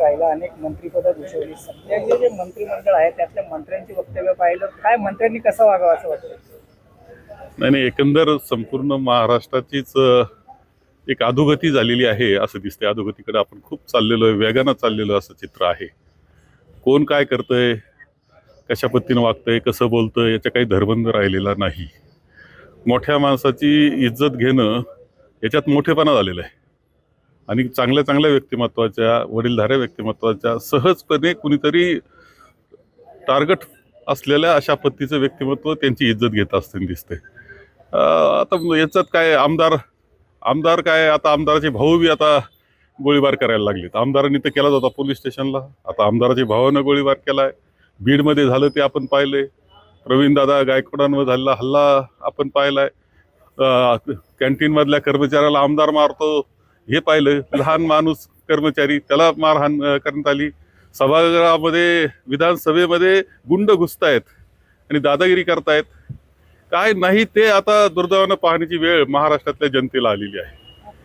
राहिला अनेक मंत्रीपदं भूषवली. सध्याचे जे मंत्रिमंडळ आहे त्यातल्या मंत्र्यांची वक्तव्य पाहिलं काय मंत्र्यांनी कसं वागावं असं वाटतं? नाही नाही एकंदर संपूर्ण महाराष्ट्राचीच एक अधोगती झालेली आहे असं दिसते अधोगतीकडे आपण खूप चाललेलो आहे वेगानं चाललेलो असं चित्र आहे. कोण काय करतंय कशा पद्धतीनं वागतंय कसं बोलतंय याचा काही धरबंध राहिलेला नाही. मोठ्या माणसाची इज्जत घेणं याच्यात मोठेपणा झालेला आहे. आणि चांगल्या चांगल्या व्यक्तिमत्वाच्या वडीलधाऱ्या व्यक्तिमत्वाच्या सहजपणे कुणीतरी टार्गेट असलेल्या अशा पद्धतीचं व्यक्तिमत्व त्यांची इज्जत घेत असताना दिसते आता याच्यात काय आमदार आमदार काय आता आमदाराचे भाऊ बी आता गोळीबार करायला लागलेत. आमदारांनी तर केलाच होता पोलीस स्टेशनला. आता आमदाराच्या भावानं गोळीबार केला आहे बीडमध्ये झालं ते आपण पाहिले प्रवीणदादा गायकवाडांवर झालेला हल्ला आपण पाहिला आहे कॅन्टीनमधल्या कर्मचाऱ्याला आमदार मारतो. हे पाहिलं लहान माणूस कर्मचारी त्याला मारहाण करण्यात आली. सभागृहामध्ये विधानसभेमध्ये गुंड घुसतायत आणि दादागिरी करतायत. काय नाही ते आता दुर्दैवानं पाहण्याची वेळ महाराष्ट्रातल्या जनतेला आलेली आहे.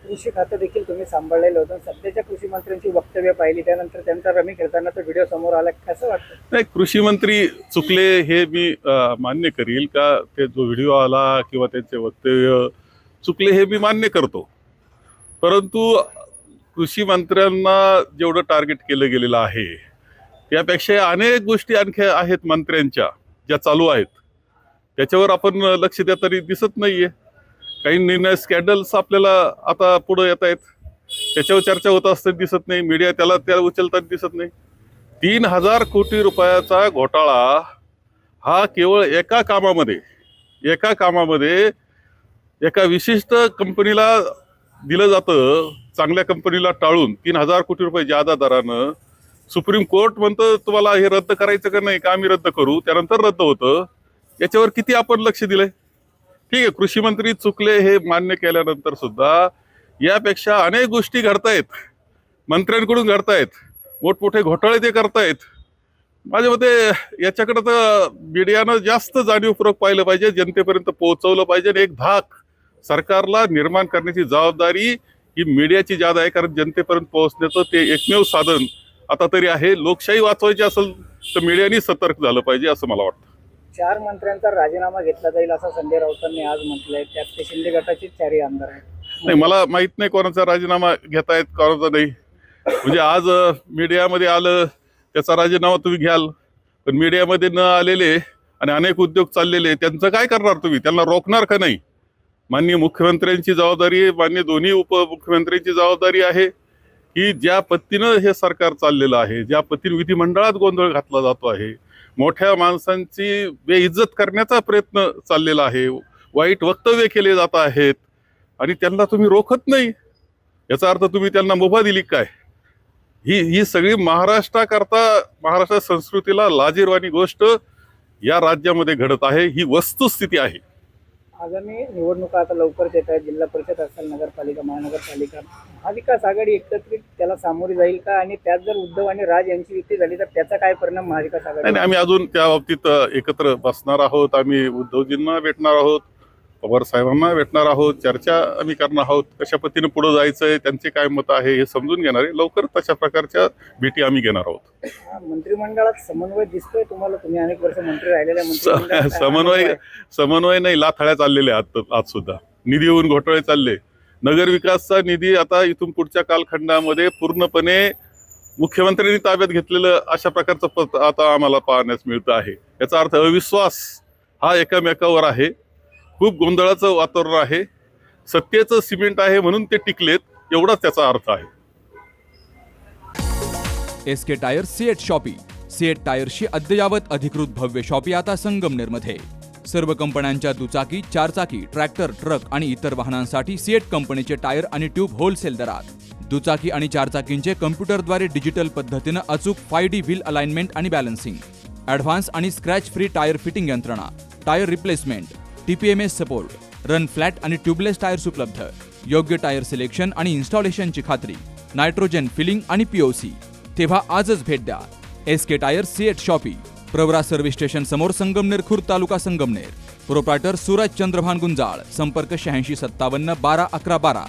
कृषी खातं देखील तुम्ही सांभाळलेलं होतं. सध्याच्या कृषी मंत्र्यांची वक्तव्य पाहिली त्यानंतर त्यांचा रमी खेळतानाचा व्हिडिओ समोर आला. कसं वाटतं? नाही कृषी मंत्री चुकले हे मी मान्य करील का? ते जो व्हिडिओ आला किंवा त्यांचे वक्तव्य चुकले हे मी मान्य करतो. परंतु कृषी मंत्र्यांना जेवढं टार्गेट केलं गेलेलं आहे त्यापेक्षा अनेक गोष्टी आणखी आहेत मंत्र्यांच्या ज्या चालू आहेत. त्याच्यावर आपण लक्ष द्या तरी दिसत नाहीये. काही निर्णय स्कॅन्डल्स आपल्याला आता पुढे येत आहेत. त्याच्यावर चर्चा होत असताना दिसत नाही मीडिया त्याला त्या उचलताना दिसत नाही. तीन हजार कोटी रुपयाचा घोटाळा हा केवळ एका कामामध्ये एका कामामध्ये एका विशिष्ट कंपनीला दिलं जातं चांगल्या कंपनीला टाळून. तीन हजार कोटी रुपये जादा दरानं सुप्रीम कोर्ट म्हणतं तुम्हाला हे रद्द करायचं का नाही? का आम्ही रद्द करू? त्यानंतर रद्द होतं. याच्यावर किती आपण लक्ष दिलंय? ठीक आहे कृषी मंत्री चुकले हे मान्य केल्यानंतर सुद्धा यापेक्षा अनेक गोष्टी घडतायत. मंत्र्यांकडून घडतायत. मोठमोठे घोटाळे ते करतायत. माझ्या मते याच्याकडे तर मीडियानं जास्त जाणीवपूर्वक पाहिलं पाहिजे जनतेपर्यंत पोहोचवलं पाहिजे आणि एक धाक सरकारला निर्माण करण्याची जबाबदारी ही मीडियाची ज्यादा आहे कारण जनतेपर्यंत पोहोचण्याचं ते एकमेव साधन आता तरी आहे. लोकशाही वाचवायची असेल तर मीडियानी सतर्क झालं पाहिजे असं मला वाटतं. चार मंत्र्यांचा राजीनामा घेतला जाईल असं संजय राऊतांनी आज म्हटलंय. त्यात ते शिंदे गटाचे चारही आमदार आहेत. नाही मला माहीत नाही कोणाचा राजीनामा घेतायत कोणाचा नाही. म्हणजे आज मीडियामध्ये आलं त्याचा राजीनामा तुम्ही घ्याल. पण मीडियामध्ये न आलेले आणि अनेक उद्योग चाललेले त्यांचं काय करणार तुम्ही? त्यांना रोखणार का नाही? माननीय मुख्यमंत्र्यांची जबाबदारी आहे माननीय दोन्ही उपमुख्यमंत्र्यांची जबाबदारी आहे की ज्या पद्धतीनं हे सरकार चाललेलं आहे ज्या पद्धतीने विधिमंडळात गोंधळ घातला जातो आहे मोठ्या माणसांची बेइज्जत करण्याचा प्रयत्न चाललेला आहे वाईट वक्तव्य केले जात आहेत आणि त्यांना तुम्ही रोखत नाही. याचा अर्थ तुम्ही त्यांना मुभा दिली काय? ही ही सगळी महाराष्ट्राकरता महाराष्ट्र संस्कृतीला लाजीरवाणी गोष्ट या राज्यामध्ये घडत आहे ही वस्तुस्थिती आहे. आगामी निवडणुका आता लवकरच येत आहेत. जिल्हा परिषद असेल नगरपालिका महानगरपालिका महाविकास आघाडी एकत्रित त्याला सामोरी जाईल का? आणि त्यात जर उद्धव आणि राज यांची युती झाली तर त्याचा काय परिणाम महाविकास आघाडी आम्ही अजून त्या बाबतीत एकत्र बसणार आहोत. आम्ही उद्धवजींना भेटणार आहोत. पवार साहेबांना भेटणार आहोत चर्चा आम्ही करणार आहोत कशा पद्धतीने पुढे जायचंय त्यांचे काय मत आहे हे समजून घेणार आहे लवकर तशा प्रकारच्या भेटी आम्ही घेणार आहोत. मंत्रिमंडळात समन्वय दिसतोय तुम्हाला? तुम्ही अनेक वर्ष मंत्री काय समन्वय आहे? समन्वय नाही लाथाळ्या चाललेल्या आज आज सुद्धा. निधी येऊन घोटाळे चालले. नगर विकासचा निधी आता इथून पुढच्या कालखंडामध्ये पूर्णपणे मुख्यमंत्र्यांनी ताब्यात घेतलेलं अशा प्रकारचं पद आता आम्हाला पाहण्यास मिळतं आहे. याचा अर्थ अविश्वास हा एकमेकावर आहे. खूप गोंधळाचं वातावरण आहे. सत्तेचं सिमेंट आहे म्हणून ते टिकलेत एवढाच त्याचा अर्थ आहे. S K tyre CEAT shoppe. CEAT टायरशी अद्ययावत अधिकृत भव्य शॉपी आता संगमनेरमध्ये. सर्व कंपन्यांच्या दुचाकी चारचाकी ट्रॅक्टर ट्रक आणि इतर वाहनांसाठी सीएट कंपनीचे टायर आणि ट्यूब होलसेल दरात. दुचाकी आणि चारचाकींचे कम्प्युटरद्वारे डिजिटल पद्धतीनं अचूक फाय डी व्हील अलाइनमेंट आणि बॅलन्सिंग. ॲडव्हान्स आणि स्क्रॅच फ्री टायर फिटिंग यंत्रणा. Tyre replacement. TPMS support run flat आणि ट्यूबलेस टायर्स उपलब्ध. योग्य टायर सिलेक्शन आणि इन्स्टॉलेशनची खात्री नायट्रोजन फिलिंग आणि पीओसी तेव्हा आजच भेट द्या. S K tyre CEAT shoppe. Pravara service station समोर संगमनेर खुर्द तालुका संगमनेर. प्रोप्रायटर सूरज चंद्रभान गुंजाळ संपर्क शहाऐंशी सत्तावन्न बारा अकरा बारा.